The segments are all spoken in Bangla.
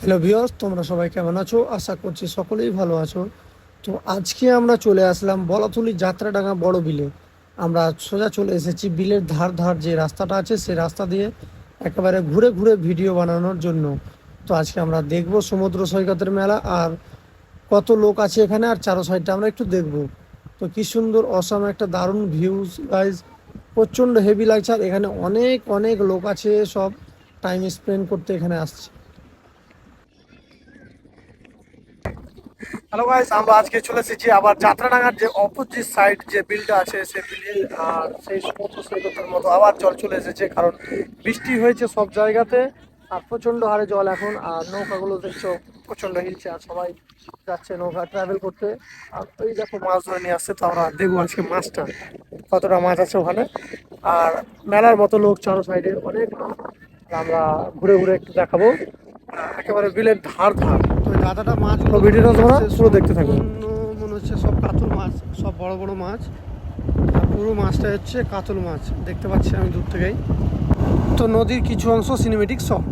হ্যালো ভিওস তোমরা সবাই কেমন আছো? আশা করছি সকলেই ভালো আছো। তো আজকে আমরা চলে আসলাম বলাতুলি যাত্রাডাঙ্গা বড় বিলে। আমরা সোজা চলে এসেছি বিলের ধার ধার যে রাস্তাটা আছে, সেই রাস্তা দিয়ে একেবারে ঘুরে ঘুরে ভিডিও বানানোর জন্য। তো আজকে আমরা দেখব সমুদ্র সৈকতের মেলা আর কত লোক আছে এখানে আর চারো সাইডটা আমরা একটু দেখব। তো কি সুন্দর, অসাম একটা দারুণ ভিউজ গাইজ প্রচণ্ড হেভি লাগছে আর এখানে অনেক অনেক লোক আছে সব টাইম স্পেন্ড করতে এখানে আসছে। হ্যালো গাইস আমরা আজকে চলে এসেছি আবার যাত্রাডাঙ্গার যে অপোজিট সাইড যে বিলটা আছে সেই বিলে, আর সেই সমুদ্র সৈকতের মতো আবার জল চলে এসেছে, কারণ বৃষ্টি হয়েছে সব জায়গাতে, আর প্রচণ্ড হারে জল এখন, আর নৌকাগুলো দেখছ প্রচণ্ড হিলছে, আর সবাই যাচ্ছে নৌকা ট্রাভেল করতে। আর ওই দেখো মাছ ধরে নিয়ে আসছে, তো আমরা দেখব আজকে মাছটা, কতটা মাছ আছে ওখানে। আর মেলার মতো লোক চারো সাইডে অনেক আমরা ঘুরে ঘুরে একটু দেখাবো। একেবারে বিলের ধার ধার। দাদাটা মাছ ভিডিওটা তোমরা পুরো দেখতে থাকো। মনে হচ্ছে সব কাতল মাছ সব বড় বড় মাছ। আর পুরো মাছটা হচ্ছে কাতল মাছ। দেখতে পাচ্ছি আমি দূর থেকেই। তো নদীর কিছু অংশ সিনেমেটিক শট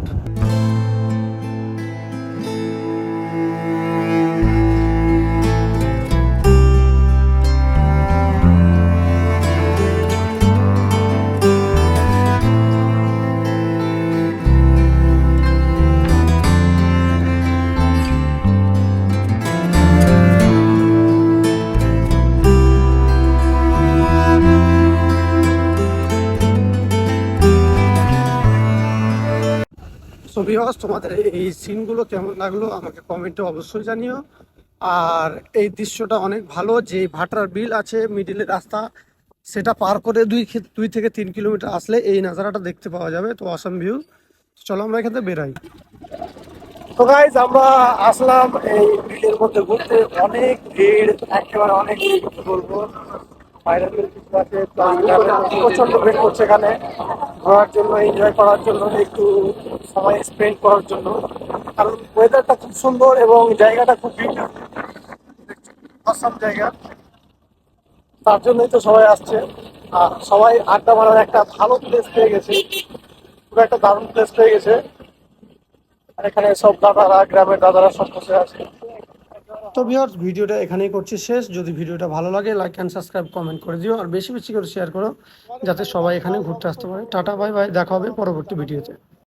সো ভিউয়ার্স তোমাদের এই সিনগুলো কেমন লাগল আমাকে কমেন্টে অবশ্যই জানিও। আর এই দৃশ্যটা অনেক ভালো, যে ভাটার বিল আছে মিডিলের রাস্তা, সেটা পার করে দুই দুই থেকে তিন কিলোমিটার আসলে এই নাজারাটা দেখতে পাওয়া যাবে, তো অসম ভিউ চলো আমরা এখান থেকে বেরাই। তো গাইজ আমরা আসলাম এই বিলের মধ্যে ঘুরতে। অনেক ভিড়, একেবারে অনেক বলব। আছে প্রচণ্ড ভিড় করছে এখানে। ঘোরার জন্য এনজয় করার জন্য, একটু সময় স্পেন্ড করার জন্য। কারণ ওয়েদারটা খুব সুন্দর এবং জায়গাটা খুব বিউটিফুল অসম জায়গা। তার জন্যই তো সবাই আসছে। আর সবাই আড্ডা মারার একটা ভালো প্লেস পেয়ে গেছে। পুরো একটা দারুণ প্লেস পেয়ে গেছে। আর এখানে সব দাদারা, গ্রামের দাদারা সব বসে আছে। তো ভিওর্স ভিডিওটা এখানেই করছি শেষ। যদি ভিডিওটা ভালো লাগে লাইক অ্যান্ড সাবস্ক্রাইব কমেন্ট করে দিও। আর বেশি বেশি করে শেয়ার করো, যাতে সবাই এখানে ঘুরতে আসতে পারে। টাটা বাই বাই দেখা হবে পরবর্তী ভিডিওতে।